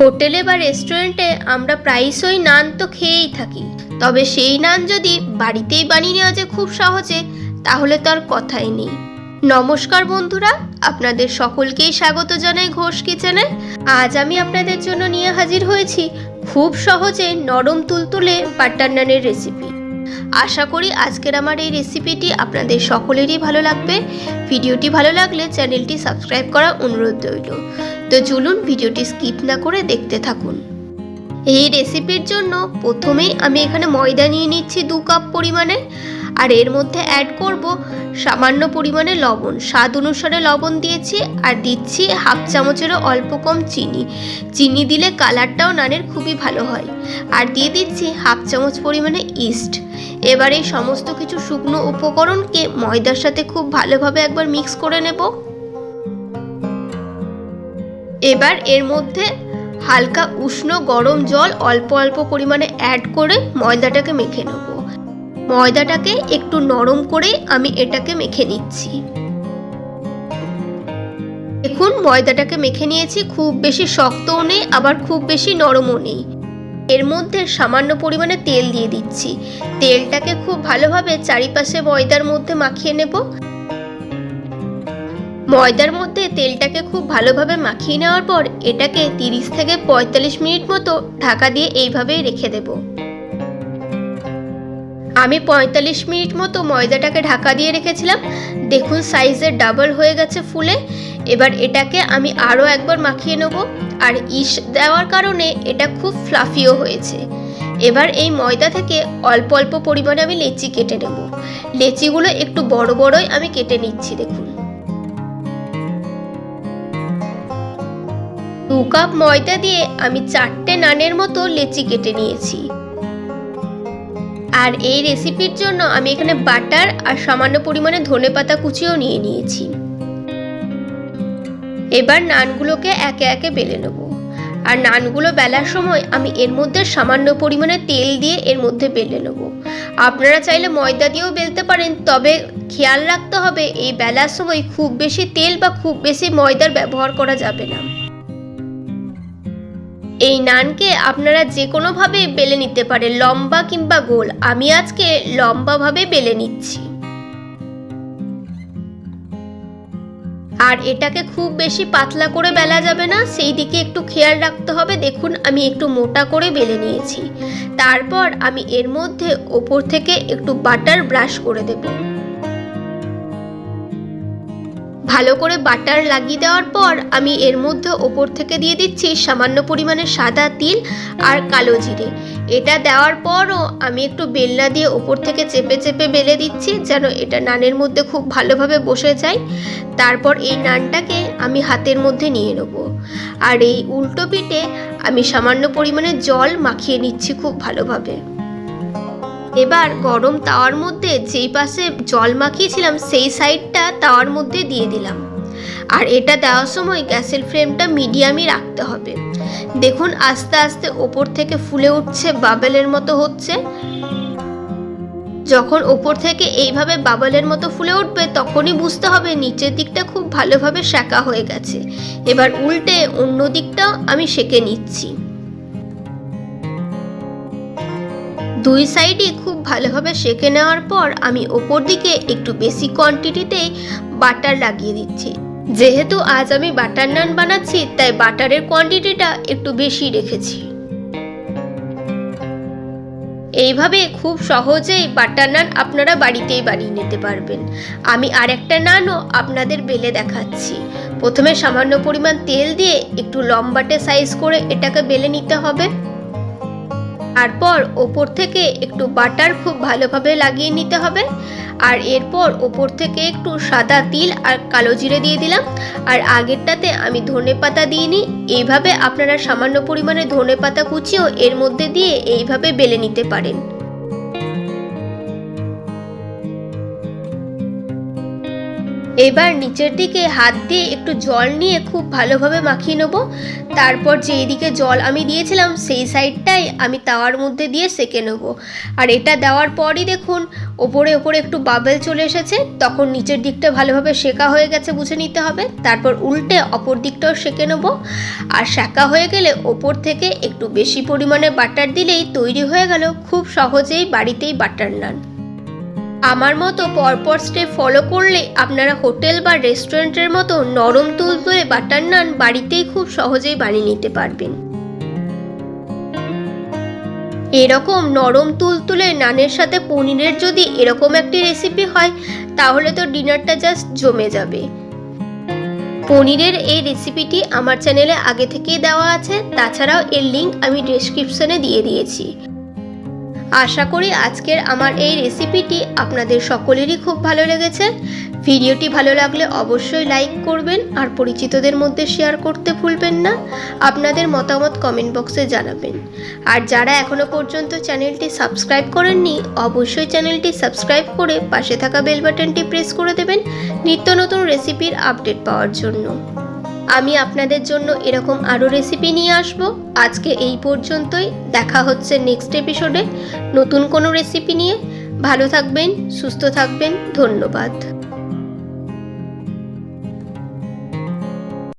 হোটেলে বা রেস্টুরেন্টে আমরা প্রায়শই নান তো খেয়েই থাকি। তবে সেই নান যদি বাড়িতেই বানিয়ে নেওয়া যায় খুব সহজে, তাহলে তো আর কথাই নেই। নমস্কার বন্ধুরা, আপনাদের সকলকেই স্বাগত জানাই ঘোষ কিচেনে। আজ আমি আপনাদের জন্য নিয়ে হাজির হয়েছি খুব সহজে নরম তুলতুলে বাটার নানের রেসিপি। আশা করি আজকের আমার এই রেসিপিটি আপনাদের সকলেরই ভালো লাগবে। ভিডিওটি ভালো লাগলে চ্যানেলটি সাবস্ক্রাইব করা অনুরোধ রইল। তো চলুন ভিডিওটি স্কিপ না করে দেখতে থাকুন। এই রেসিপির জন্য প্রথমেই আমি এখানে ময়দা নিয়ে নিচ্ছি দু কাপ পরিমাণে আর এর মধ্যে অ্যাড করব সামান্য পরিমাণে লবণ। স্বাদ অনুসারে লবণ দিয়েছি আর দিচ্ছি হাফ চামচেরও অল্প কম চিনি। চিনি দিলে কালারটাও নানের খুবই ভালো হয়। আর দিয়ে দিচ্ছি হাফ চামচ পরিমাণে ইস্ট এবার এই সমস্ত কিছু শুকনো উপকরণকে ময়দার সাথে খুব ভালোভাবে একবার মিক্স করে নেব। এবার এর মধ্যে হালকা উষ্ণ গরম জল অল্প অল্প পরিমাণে অ্যাড করে ময়দাটাকে মেখে নেব। ময়দাটাকে একটু নরম করে আমি এটাকে মেখে নিচ্ছি। দেখুন, ময়দাটাকে মেখে নিয়েছি, খুব বেশি শক্তও নেই, আবার খুব বেশি নরমও নেই। এর মধ্যে সামান্য পরিমাণে তেল দিয়ে দিচ্ছি। তেলটাকে খুব ভালোভাবে চারিপাশে ময়দার মধ্যে মাখিয়ে নেব। ময়দার মধ্যে তেলটাকে খুব ভালোভাবে মাখিয়ে নেওয়ার পর এটাকে তিরিশ থেকে পঁয়তাল্লিশ মিনিট মতো ঢাকা দিয়ে এইভাবেই রেখে দেব। আমি পঁয়তাল্লিশ মিনিট মতো ময়দাটাকে ঢাকা দিয়ে রেখেছিলাম। দেখুন সাইজের ডাবল হয়ে গেছে ফুলে। এবার এটাকে আমি আরও একবার মাখিয়ে নেব। আর ইস দেওয়ার কারণে এটা খুব ফ্লাফিও হয়েছে। এবার এই ময়দা থেকে অল্প অল্প পরিমাণে আমি লেচি কেটে নেব। লেচিগুলো একটু বড় বড়ই আমি কেটে নিচ্ছি, দেখুন। দু কাপ ময়দা দিয়ে আমি চারটে নানের মতো লেচি কেটে নিয়েছি। আর এই রেসিপির জন্য আমি এখানে বাটার আর সামান্য পরিমাণে ধনে পাতা কুচিও নিয়ে নিয়েছি। এবার নানগুলোকে একে একে বেলে নেব। আর নানগুলো বেলার সময় আমি এর মধ্যে সামান্য পরিমাণে তেল দিয়ে এর মধ্যে বেলে নেব। আপনারা চাইলে ময়দা দিয়েও বেলতে পারেন, তবে খেয়াল রাখতে হবে এই বেলার সময় খুব বেশি তেল বা খুব বেশি ময়দার ব্যবহার করা যাবে না। এই নানকে আপনারা যে কোনোভাবে বেলে নিতে পারেন, লম্বা কিংবা গোল, আমি আজকে লম্বাভাবে বেলে নিচ্ছি। আর এটাকে খুব বেশি পাতলা করে বেলা যাবে না, সেই দিকে একটু খেয়াল রাখতে হবে। দেখুন, আমি একটু মোটা করে বেলে নিয়েছি। তারপর আমি এর মধ্যে ওপর থেকে একটু বাটার ব্রাশ করে দেবো। ভালো করে বাটার লাগিয়ে দেওয়ার পর আমি এর মধ্যে ওপর থেকে দিয়ে দিচ্ছি সামান্য পরিমাণে সাদা তিল আর কালো জিরে। এটা দেওয়ার পরও আমি একটু বেলনা দিয়ে ওপর থেকে চেপে চেপে বেলে দিচ্ছি যেন এটা নানের মধ্যে খুব ভালোভাবে বসে যায়। তারপর এই নানটাকে আমি হাতের মধ্যে নিয়ে নেব। আর এই উল্টো পিঠে আমি সামান্য পরিমাণে জল মাখিয়ে নিচ্ছি খুব ভালোভাবে। এবার গরম তাওয়ার মধ্যে যেই পাশে জল মাখিয়েছিলাম, সেই সাইডটা তাওয়ার মধ্যে দিয়ে দিলাম। আর এটা দেওয়ার সময় গ্যাসের ফ্লেমটা মিডিয়ামই রাখতে হবে। দেখুন, আস্তে আস্তে ওপর থেকে ফুলে উঠছে, বাবেলের মতো হচ্ছে। যখন ওপর থেকে এইভাবে বাবলের মতো ফুলে উঠবে, তখনই বুঝতে হবে নিচের দিকটা খুব ভালোভাবে সেকা হয়ে গেছে। এবার উল্টে অন্য দিকটাও আমি সেকে নিচ্ছি। দুই সাইডই খুব ভালোভাবে সেকে নেওয়ার পর আমি ওপর দিকে একটু বেশি কোয়ান্টিটিতে বাটার লাগিয়ে দিচ্ছি। যেহেতু আজ আমি বাটার নান বানাচ্ছি, তাই বাটারের কোয়ান্টিটিটা একটু বেশি রেখেছি। এইভাবে খুব সহজেই বাটার নান আপনারা বাড়িতেই বানিয়ে নিতে পারবেন। আমি আরেকটা নানও আপনাদের বেলে দেখাচ্ছি। প্রথমে সামান্য পরিমাণ তেল দিয়ে একটু লম্বাটে সাইজ করে এটাকে বেলে নিতে হবে। তারপর ওপর থেকে একটু বাটার খুব ভালোভাবে লাগিয়ে নিতে হবে। আর এরপর ওপর থেকে একটু সাদা তিল আর কালো জিরে দিয়ে দিলাম। আর আগেরটাতে আমি ধনে পাতা দিইনি। এইভাবে আপনারা সামান্য পরিমাণে ধনে পাতা কুচিও এর মধ্যে দিয়ে এইভাবে বেলে নিতে পারেন। এবার নিচের দিকে হাত দিয়ে একটু জল নিয়ে খুব ভালোভাবে মাখিয়ে নেব। তারপর যেই দিকে জল আমি দিয়েছিলাম, সেই সাইডটাই আমি তাওয়ার মধ্যে দিয়ে সেকে নেব। আর এটা দেওয়ার পরই দেখুন, ওপরে ওপরে একটু বাবেল চলে এসেছে। তখন নিচের দিকটা ভালোভাবে সেকা হয়ে গেছে বুঝে নিতে হবে। তারপর উল্টে অপর দিকটাও সেকে নেব। আর সেকা হয়ে গেলে ওপর থেকে একটু বেশি পরিমাণে বাটার দিলেই তৈরি হয়ে গেল। খুব সহজেই বাড়িতেই বাটার নান আমার মতো পরপর স্টেপ ফলো করলে আপনারা হোটেল বা রেস্টুরেন্টের মতো নরম তুলতুলে বাটার নান বাড়িতেই খুব সহজেই বানিয়ে নিতে পারবেন। এরকম নরম তুলতুলে নানের সাথে পনিরের যদি এরকম একটি রেসিপি হয়, তাহলে তো ডিনারটা জাস্ট জমে যাবে। পনিরের এই রেসিপিটি আমার চ্যানেলে আগে থেকেই দেওয়া আছে, তাছাড়াও এর লিঙ্ক আমি ডেসক্রিপশনে দিয়ে দিয়েছি। আশা করি আজকের আমার এই রেসিপিটি আপনাদের সকলেরই খুব ভালো লেগেছে। ভিডিওটি ভালো লাগলে অবশ্যই লাইক করবেন আর পরিচিতদের মধ্যে শেয়ার করতে ভুলবেন না। আপনাদের মতামত কমেন্ট বক্সে জানাবেন। আর যারা এখনও পর্যন্ত চ্যানেলটি সাবস্ক্রাইব করেননি, অবশ্যই চ্যানেলটি সাবস্ক্রাইব করে পাশে থাকা বেল বাটনটি প্রেস করে দেবেন নিত্য নতুন রেসিপির আপডেট পাওয়ার জন্য। আমি আপনাদের জন্য এরকম আরও রেসিপি নিয়ে আসব। আজকে এই পর্যন্তই। দেখা হচ্ছে নেক্সট এপিসোডে নতুন কোনো রেসিপি নিয়ে। ভালো থাকবেন, সুস্থ থাকবেন। ধন্যবাদ।